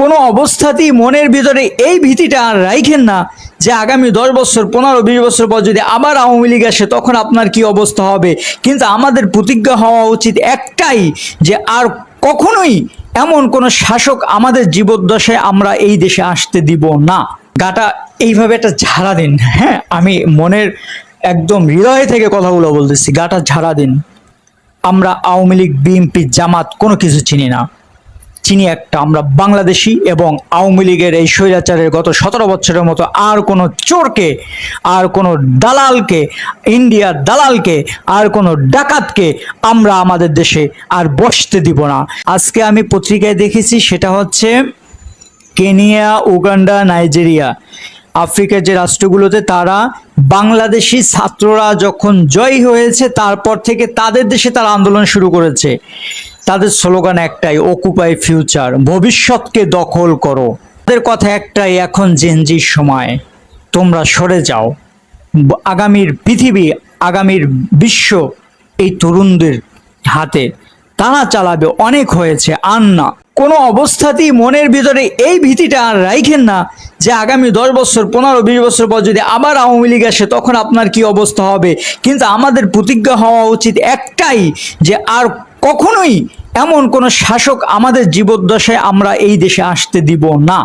কোনো অবস্থাতেই মনের ভিতরে এই ভীতিটা আর রাইখেন না যে আগামী দশ বছর, পনেরো, বিশ বছর পর যদি আবার আওয়ামী লীগ আসে, তখন আপনার কি অবস্থা হবে? কিন্তু আমাদের প্রতিজ্ঞা হওয়া উচিত একটাই যে আর কখনোই এমন কোন শাসক আমাদের জীবদ্দশায় আমরা এই দেশে আসতে দিব না। গাটা এইভাবে একটা ঝাড়া দিন। হ্যাঁ আমি মনের একদম হৃদয় থেকে কথাগুলো বলতেছি, গাটা ঝাড়া দিন। আমরা আওয়ামী লীগ, বিএনপি, জামাত কোনো কিছু চিনি না। চিনি একটা আমরা বাংলাদেশি এবং আওয়ামী লীগের এই স্বৈরাচারের গত সতেরো বছরের মতো আর কোনো চোরকে, আর কোনো দালালকে, ইন্ডিয়ার দালালকে, আর কোনো ডাকাতকে আমরা আমাদের দেশে আর বসতে দিব না। আজকে আমি পত্রিকায় দেখেছি সেটা হচ্ছে কেনিয়া, উগান্ডা, নাইজেরিয়া। আফ্রিকার যে রাষ্ট্রগুলোতে তারা বাংলাদেশি ছাত্ররা যখন জয়ী হয়েছে, তারপর থেকে তাদের দেশে তারা আন্দোলন শুরু করেছে। তাদের স্লোগান একটাই অকুপাই ফিউচার ভবিষ্যৎকে দখল করো। তাদের কথা একটাই, এখন জেনজির সময়, তোমরা সরে যাও। আগামীর পৃথিবী, আগামীর বিশ্ব এই তরুণদের হাতে তারা চালাবে, অনেক হয়েছে, আর না। কোনো অবস্থাতেই মনের ভিতরে এই ভীতিটা আর রাইখেন না যে আগামী দশ বছর, পনেরো, বিশ বছর পর যদি আবার আওয়ামী লীগ আসে, তখন আপনার কি অবস্থা হবে? কিন্তু আমাদের প্রতিজ্ঞা হওয়া উচিত একটাই যে আর কখনোই এমন কোন শাসক আমাদের জীবদ্দশায় আমরা এই দেশে আসতে দিব না।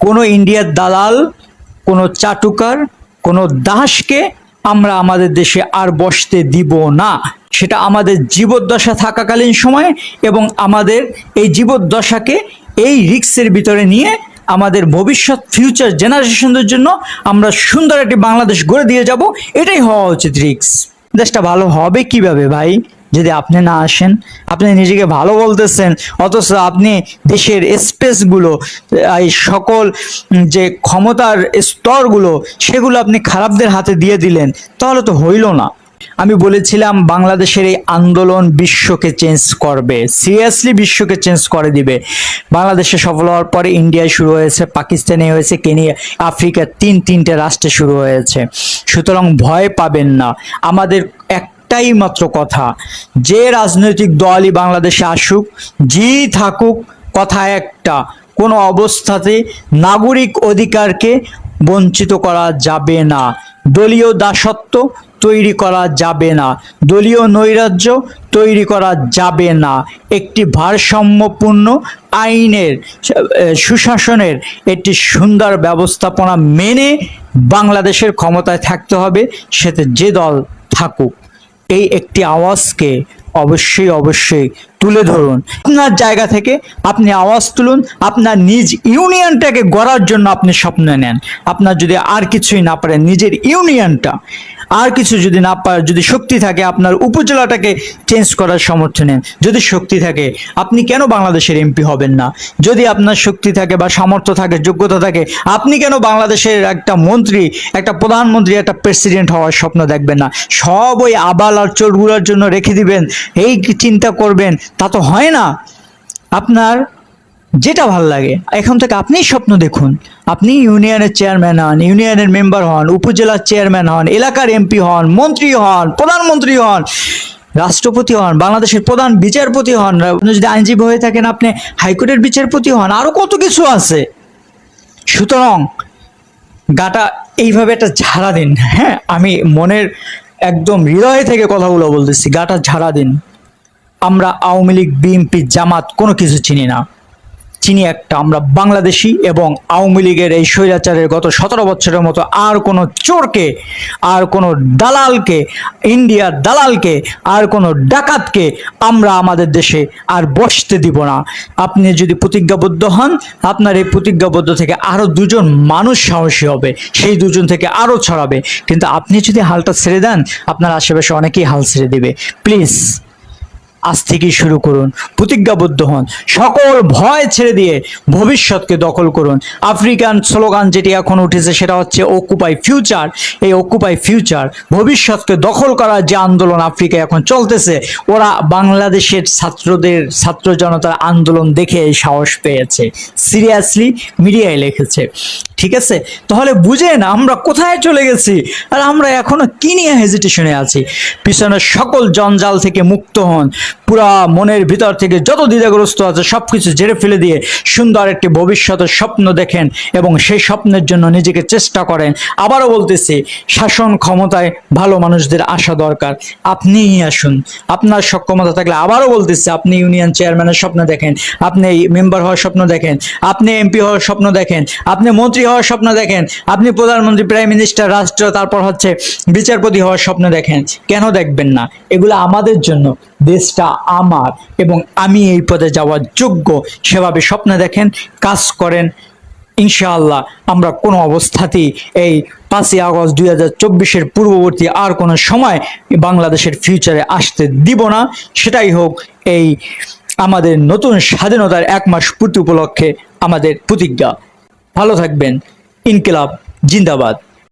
কোনো ইন্ডিয়ার দালাল, কোনো চাটুকার, কোনো দাসকে আমরা আমাদের দেশে আর বসতে দিব না। সেটা আমাদের জীবদ্দশা থাকাকালীন সময় এবং আমাদের এই জীবদ্দশাকে এই রিক্সের ভিতরে নিয়ে আমাদের ভবিষ্যৎ ফিউচার জেনারেশনদের জন্য আমরা সুন্দর একটি বাংলাদেশ গড়ে দিয়ে যাব। এটাই হওয়া উচিত রিক্স। দেশটা ভালো হবে কীভাবে ভাই? যদি আপনি না আসেন, আপনি নিজেকে ভালো বলতেছেন, অথচ আপনি দেশের স্পেসগুলো এই সকল যে ক্ষমতার স্তরগুলো, সেগুলো আপনি খারাপদের হাতে দিয়ে দিলেন, তাহলে তো হইল না। আমি বলেছিলাম, বাংলাদেশের এই আন্দোলন বিশ্বকে চেঞ্জ করবে। সিরিয়াসলি বিশ্বকে চেঞ্জ করে দিবে। বাংলাদেশে সফল হওয়ার পরে ইন্ডিয়ায় শুরু হয়েছে পাকিস্তানে হয়েছে কেনিয়া আফ্রিকার তিন তিনটে রাষ্ট্রে শুরু হয়েছে। সুতরাং ভয় পাবেন না। আমাদের একটাই মাত্র কথা, যে রাজনৈতিক দলই বাংলাদেশে আসুক জি থাকুক, কথা একটা, কোনো অবস্থাতে নাগরিক অধিকারকে বঞ্চিত করা যাবে না, দলীয় দাসত্ব তৈরি করা যাবে না, দলীয় নৈরাজ্য তৈরি করা যাবে না, একটি ভারসাম্যপূর্ণ আইনের সুশাসনের একটি সুন্দর ব্যবস্থাপনা মেনে বাংলাদেশের ক্ষমতায় থাকতে হবে, সেতে যে দল থাকুক। এই একটি আওয়াজকে অবশ্যই অবশ্যই তুলে ধরুন। আপনার জায়গা থেকে আপনি আওয়াজ তুলুন, আপনার নিজ ইউনিয়নটাকে গড়ার জন্য আপনি স্বপ্ন নেন। আপনার যদি আর কিছুই না পারেন, নিজের ইউনিয়নটা, আর কিছু যদি না পারে, যদি শক্তি থাকে, আপনার উপজেলাটাকে চেঞ্জ করার সামর্থ্য নেন। যদি শক্তি থাকে, আপনি কেন বাংলাদেশের এমপি হবেন না? যদি আপনার শক্তি থাকে বা সামর্থ্য থাকে, যোগ্যতা থাকে, আপনি কেন বাংলাদেশের একটা মন্ত্রী, একটা প্রধানমন্ত্রী, একটা প্রেসিডেন্ট হওয়ার স্বপ্ন দেখবেন না? সব ওই আবাল আর চোরগুলোর জন্য রেখে দিবেন। এই চিন্তা করবেন? তা তো হয় না। আপনার যেটা ভালো লাগে। এখন থেকে আপনিই স্বপ্ন দেখুন। আপনি ইউনিয়নের চেয়ারম্যান হন, ইউনিয়নের মেম্বার হন উপজেলার চেয়ারম্যান হন, এলাকার এমপি হন, মন্ত্রী হন, প্রধানমন্ত্রী হন, রাষ্ট্রপতি হন, বাংলাদেশের প্রধান বিচারপতি হন, আপনি যদি আইনজীবী হয়ে থাকেন, আপনি হাইকোর্টের বিচারপতি হন আরও কত কিছু আছে। সুতরাং গাটা এইভাবে একটা ঝাড়া দিন। হ্যাঁ আমি মনের একদম হৃদয় থেকে কথাগুলো বলতেছি, গাটা ঝাড়া দিন। আমরা আওয়ামী লীগ বিএনপি জামাত কোনো কিছু চিনি না। চিনি একটা, আমরা বাংলাদেশি এবং আওয়ামী লীগের এই স্বৈরাচারের গত সতেরো বছরের মতো আর কোনো চোরকে, আর কোনো দালালকে, ইন্ডিয়ার দালালকে, আর কোনো ডাকাতকে আমরা আমাদের দেশে আর বসতে দিব না। আপনি যদি প্রতিজ্ঞাবদ্ধ হন, আপনার এই প্রতিজ্ঞাবদ্ধ থেকে আরও দুজন মানুষ সাহসী হবে, সেই দুজন থেকে আরও ছড়াবে। কিন্তু আপনি যদি হালটা ছেড়ে দেন, আপনার আশেপাশে অনেকেই হাল ছেড়ে দেবে। প্লিজ। আজ থেকেই শুরু করুন, প্রতিজ্ঞাবদ্ধ হন, সকল ভয় ছেড়ে দিয়ে ভবিষ্যৎকে দখল করুন। আফ্রিকান স্লোগান যেটি এখন উঠেছে সেটা হচ্ছে অকুপাই ফিউচার এই অকুপাই ফিউচার ভবিষ্যৎকে দখল করার যে আন্দোলন আফ্রিকায় এখন চলতেছে, ওরা বাংলাদেশের ছাত্রদের, ছাত্র জনতার আন্দোলন দেখে সাহস পেয়েছে। সিরিয়াসলি মিডিয়ায় লিখেছে। ঠিক আছে? তাহলে বুঝেন, আমরা কোথায় চলে গেছি? আর আমরা এখনও কি নিয়ে হেজিটেশনে আছি? পিছনে সকল জঞ্জাল থেকে মুক্ত হন পুরা মনের ভিতর থেকে যত দ্বিধাগ্রস্ত আছে সব কিছু ঝেড়ে ফেলে দিয়ে সুন্দর একটি ভবিষ্যতের স্বপ্ন দেখেন এবং সেই স্বপ্নের জন্য নিজেকে চেষ্টা করেন। আবারও বলতেছি, শাসন ক্ষমতায় ভালো মানুষদের আসা দরকার। আপনিই আসুন। আপনার সক্ষমতা থাকলে আবারও বলতেছি, আপনি ইউনিয়ন চেয়ারম্যানের স্বপ্ন দেখেন, আপনি মেম্বার হওয়ার স্বপ্ন দেখেন, আপনি এমপি হওয়ার স্বপ্ন দেখেন, আপনি মন্ত্রী হওয়ার স্বপ্ন দেখেন, আপনি প্রধানমন্ত্রী, প্রাইম মিনিস্টার, রাষ্ট্র, তারপর হচ্ছে বিচারপতি হওয়ার স্বপ্ন দেখেন। কেন দেখবেন না? এগুলো আমাদের জন্য। দেশটা আমার এবং আমি এই পদে যাওয়ার যোগ্য সেভাবে স্বপ্ন দেখেন, কাজ করেন, ইনশাআল্লাহ আমরা কোনো অবস্থাতেই এই পাঁচই আগস্ট দুই হাজার চব্বিশের পূর্ববর্তী আর কোনো সময় বাংলাদেশের ফিউচারে আসতে দিব না। সেটাই হোক, এই আমাদের নতুন স্বাধীনতার এক মাস পূর্তি উপলক্ষে আমাদের প্রতিজ্ঞা। ভালো থাকবেন। ইনকিলাব, জিন্দাবাদ।